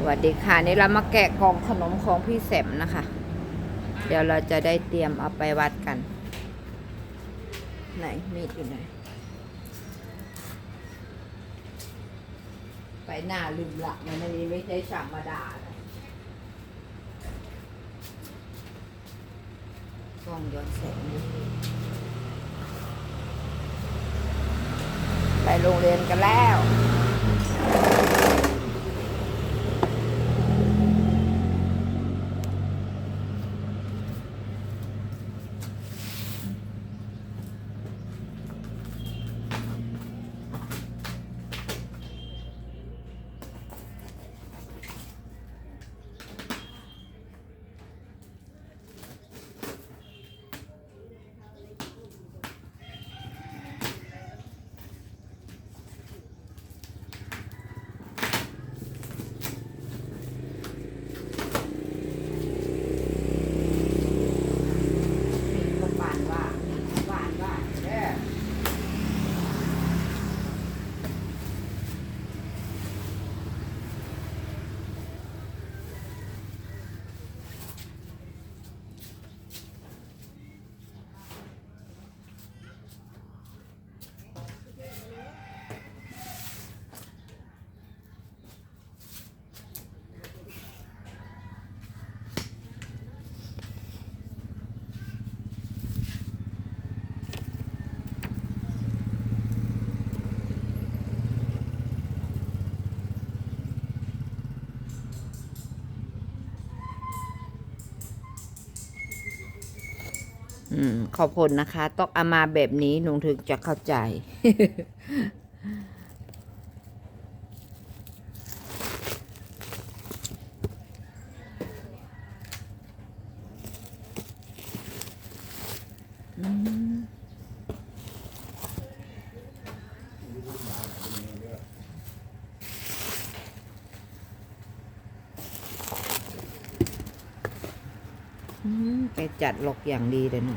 สวัสดีค่ะนี่เรามาแกะกล่องขนมของพี่แสมนะคะ เดี๋ยวเราจะได้เตรียมเอาไปวัดกัน ไหนมีดอยู่ไหนไปหน้าลืมละมันนี้ไม่ใช่ธรรมดานะกล้องย้อนแสงไปโรงเรียนกันแล้ว มีคนบานว่ามีคนบานว่าเด้ออืม ขอบคุณนะคะ ต้องเอามาแบบนี้หนูถึงจะเข้าใจ อืมแกจัดหลกอย่างดีเลยเนอ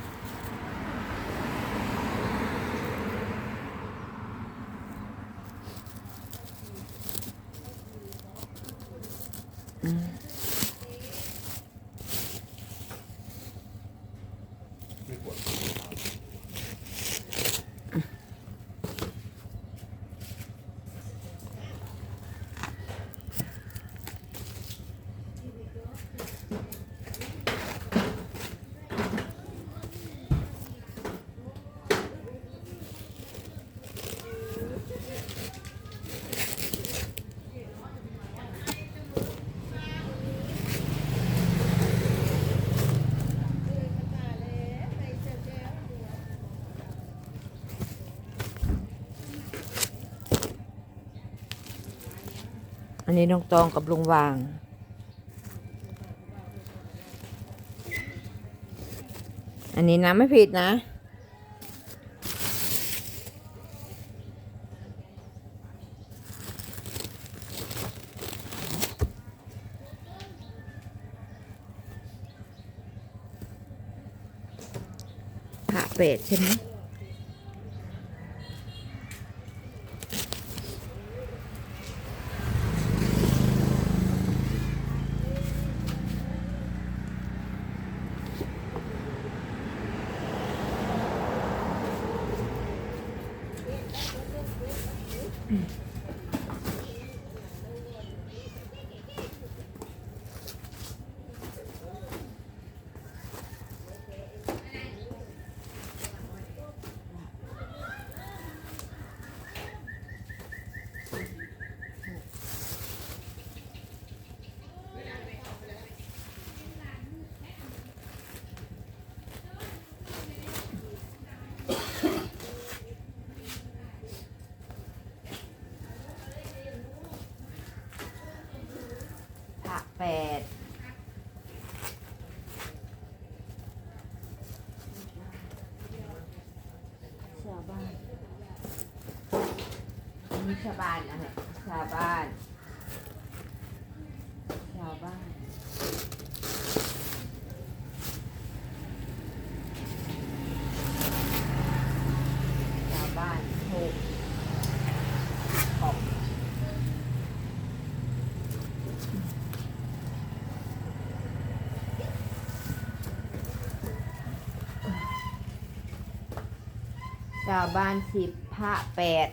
อันนี้น้องตองกับลุงวาง อันนี้นะไม่ผิดนะพระเป็ดใช่ไหม พ แปดชาวบ้านอันนี้ชาวบ้านอะไรชาวบ้าน ชาวบ้านชาวบ้านหกกล่องาวบ้านสิบพระแปด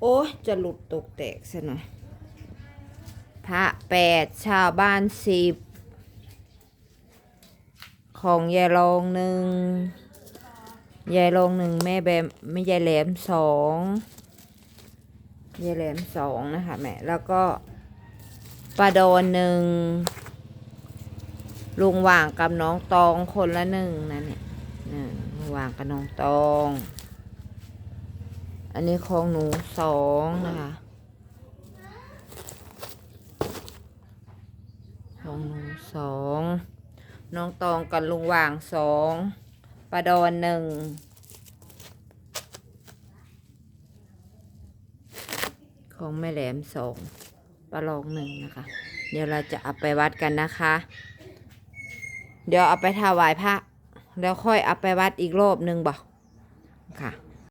โอ้จะหลุดตกแตกซะหน่อยพระแปดชาวบ้านสิบของยายรองหนึ่งยายรองหนึ่งแม่แบมไม่ยายแหลมสองยายแหลมสองนะคะแม่แล้วก็ปลาโดนหนึ่ง ลุงว่างกับน้องตองคนละหนึ่งนะเนี่ยนึ่งลุงว่างกับน้องตอง อันนี้ของหนูสองนะคะของหนูสองน้องตองกับลุงหว่างสองปลาดอนหนึ่งของแม่แหลมสองปลาลองหนึ่งนะคะ เดี๋ยวเราจะเอาไปวัดกันนะคะ เดี๋ยวเอาไปถวายพระ แล้วค่อยเอาไปวัดอีกรอบหนึ่งบอกค่ะ